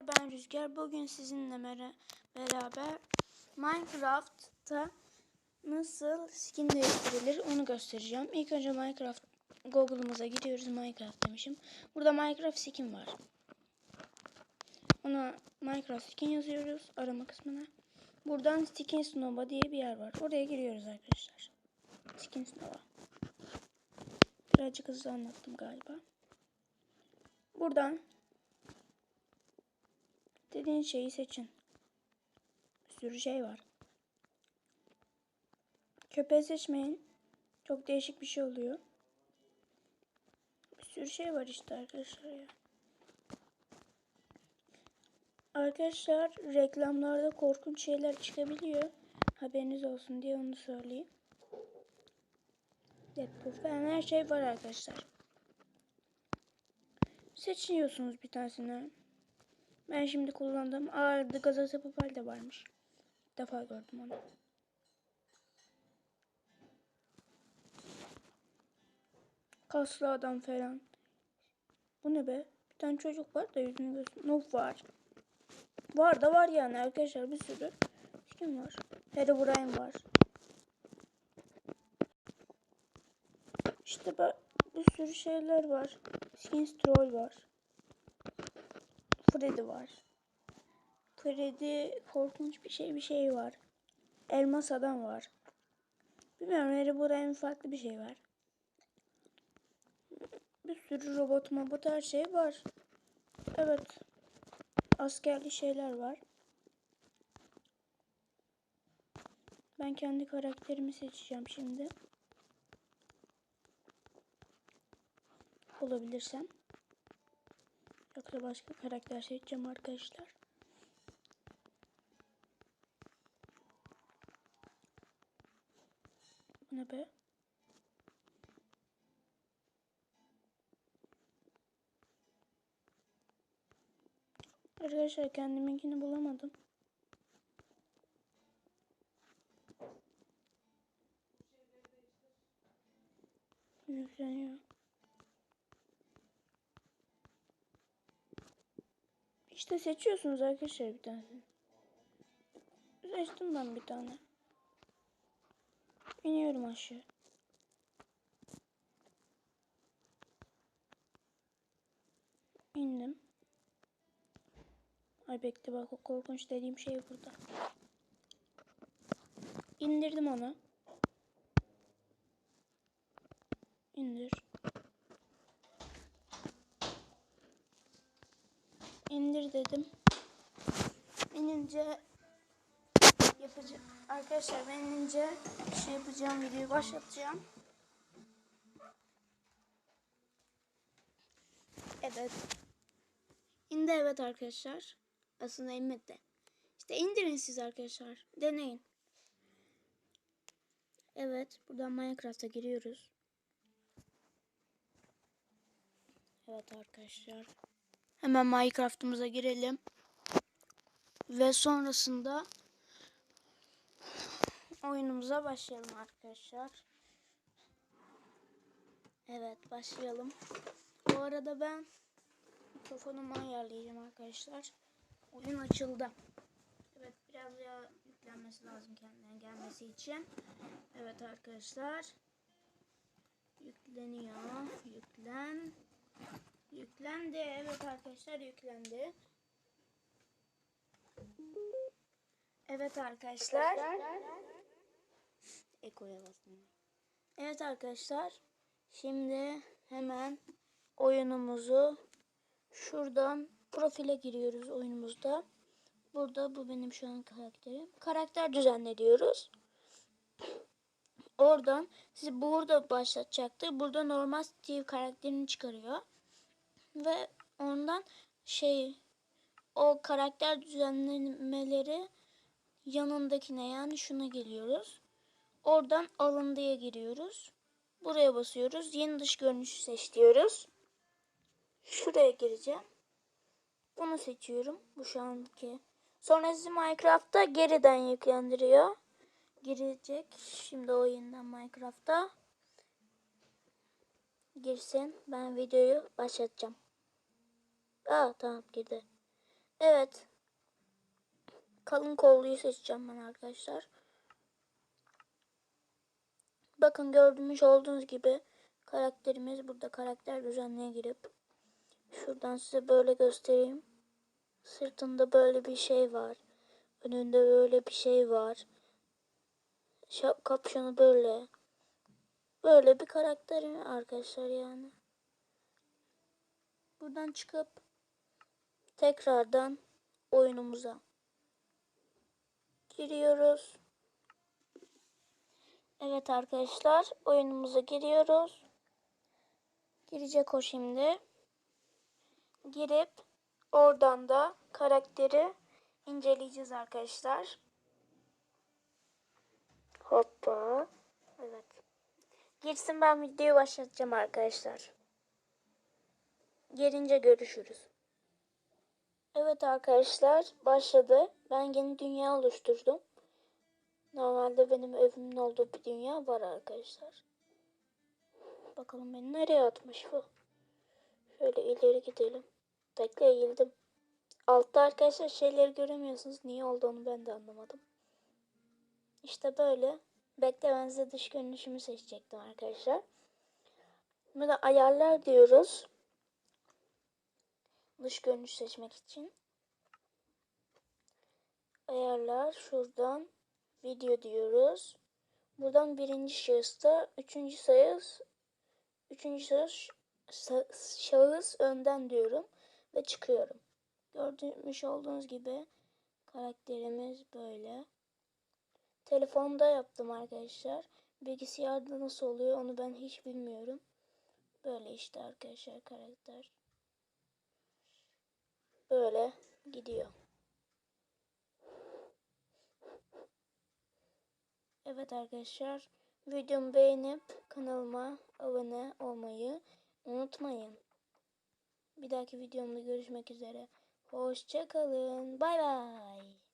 Ben Rüzgar. Bugün sizinle beraber Minecraft'ta nasıl skin değiştirilir onu göstereceğim. İlk önce Minecraft Google'ımıza gidiyoruz. Minecraft demişim. Burada Minecraft skin var. Ona Minecraft skin yazıyoruz arama kısmına. Buradan Skin Snow'a diye bir yer var. Oraya giriyoruz arkadaşlar. Skin Snow'a. Birazcık hızlı anlattım galiba. Buradan dediğin şeyi seçin. Bir sürü şey var. Köpeği seçmeyin. Çok değişik bir şey oluyor. Bir sürü şey var işte arkadaşlar ya. Arkadaşlar reklamlarda korkunç şeyler çıkabiliyor. Haberiniz olsun diye onu söyleyeyim. Deadpool falan her şey var arkadaşlar. Seçiyorsunuz bir tanesini. Ben şimdi kullandım. Aa Gazete Papal de varmış. İlk defa gördüm onu. Kaslı adam falan. Bu ne be? Bir tane çocuk var da yüzünü göster. Noob var. Var da var yani arkadaşlar bir sürü. Kim var? Herobrine var. İşte bir sürü şeyler var. Skins Troll var. Freddy var. Freddy korkunç bir şey bir şey var. Elmas adam var. Bilmiyorum Herobrine farklı bir şey var. Bir sürü robot mobot her şey var. Evet. Askerli şeyler var. Ben kendi karakterimi seçeceğim şimdi. Bulabilirsem. Yoksa başka karakter seçeceğim arkadaşlar. Bu ne be? Arkadaşlar kendiminkini bulamadım. Yükleniyor. İşte seçiyorsunuz arkadaşlar bir tane. Seçtim ben bir tane. İniyorum aşağı. İndim. Ay bekle bak o korkunç dediğim şey burada. İndirdim onu. İndir. İndir dedim. İnince yapacağım. Arkadaşlar ben inince şey yapacağım videoyu başlatacağım. Evet. İndi evet arkadaşlar. Aslında inmedi. İşte indirin siz arkadaşlar. Deneyin. Evet. Buradan Minecraft'a giriyoruz. Evet arkadaşlar. Hemen Minecraft'ımıza girelim. Ve sonrasında oyunumuza başlayalım arkadaşlar. Evet başlayalım. Bu arada ben mikrofonumu ayarlayacağım arkadaşlar. Oyun açıldı. Evet biraz ya yüklenmesi lazım kendine gelmesi için. Evet arkadaşlar. Yükleniyor. Yüklen. Yüklendi. Evet arkadaşlar yüklendi. Evet arkadaşlar. Eko'ya bastım. Evet arkadaşlar. Şimdi hemen oyunumuzu şuradan profile giriyoruz oyunumuzda. Burada bu benim şu an karakterim. Karakter düzenle diyoruz. Oradan sizi burada başlatacaktır. Burada normal Steve karakterini çıkarıyor. Ve ondan şey o karakter düzenlemeleri yanındakine yani şuna geliyoruz. Oradan alındıya giriyoruz. Buraya basıyoruz. Yeni dış görünüşü seç diyoruz. Şuraya gireceğim. Bunu seçiyorum. Bu şu anki. Sonra sizi Minecraft'ta geriden yüklendiriyor. Girecek. Şimdi oyundan Minecraft'ta. Girsin. Ben videoyu başlatacağım. Aa tamam girdi. Evet. Kalın kolluyu seçeceğim ben arkadaşlar. Bakın gördüğünüz olduğunuz gibi karakterimiz burada karakter düzenine girip şuradan size böyle göstereyim. Sırtında böyle bir şey var. Önünde böyle bir şey var. Şap kapşonu böyle. Böyle bir karakterim arkadaşlar yani. Buradan çıkıp tekrardan oyunumuza giriyoruz. Evet arkadaşlar oyunumuza giriyoruz. Girecek o şimdi. Girip oradan da karakteri inceleyeceğiz arkadaşlar. Hoppa. Evet. Girsin ben videoyu başlatacağım arkadaşlar. Gelince görüşürüz. Evet arkadaşlar başladı. Ben yeni dünya oluşturdum. Normalde benim evimin olduğu bir dünya var arkadaşlar. Bakalım beni nereye atmış bu. Şöyle ileri gidelim. Bekle eğildim. Altta arkadaşlar şeyleri göremiyorsunuz. Niye olduğunu ben de anlamadım. İşte böyle. Bekle ben size dış görünüşümü seçecektim arkadaşlar. Burada ayarlar diyoruz. Dış görünüş seçmek için. Ayarlar şuradan video diyoruz. Buradan birinci şahısta üçüncü sayıs üçüncü şahıs, şahıs önden diyorum ve çıkıyorum. Gördüğünüz olduğunuz gibi karakterimiz böyle. Telefonda yaptım arkadaşlar. Bilgisayarda nasıl oluyor onu ben hiç bilmiyorum. Böyle işte arkadaşlar karakter. Böyle gidiyor. Evet arkadaşlar videomu beğenip kanalıma abone olmayı unutmayın. Bir dahaki videomda görüşmek üzere. Hoşçakalın. Bay bay.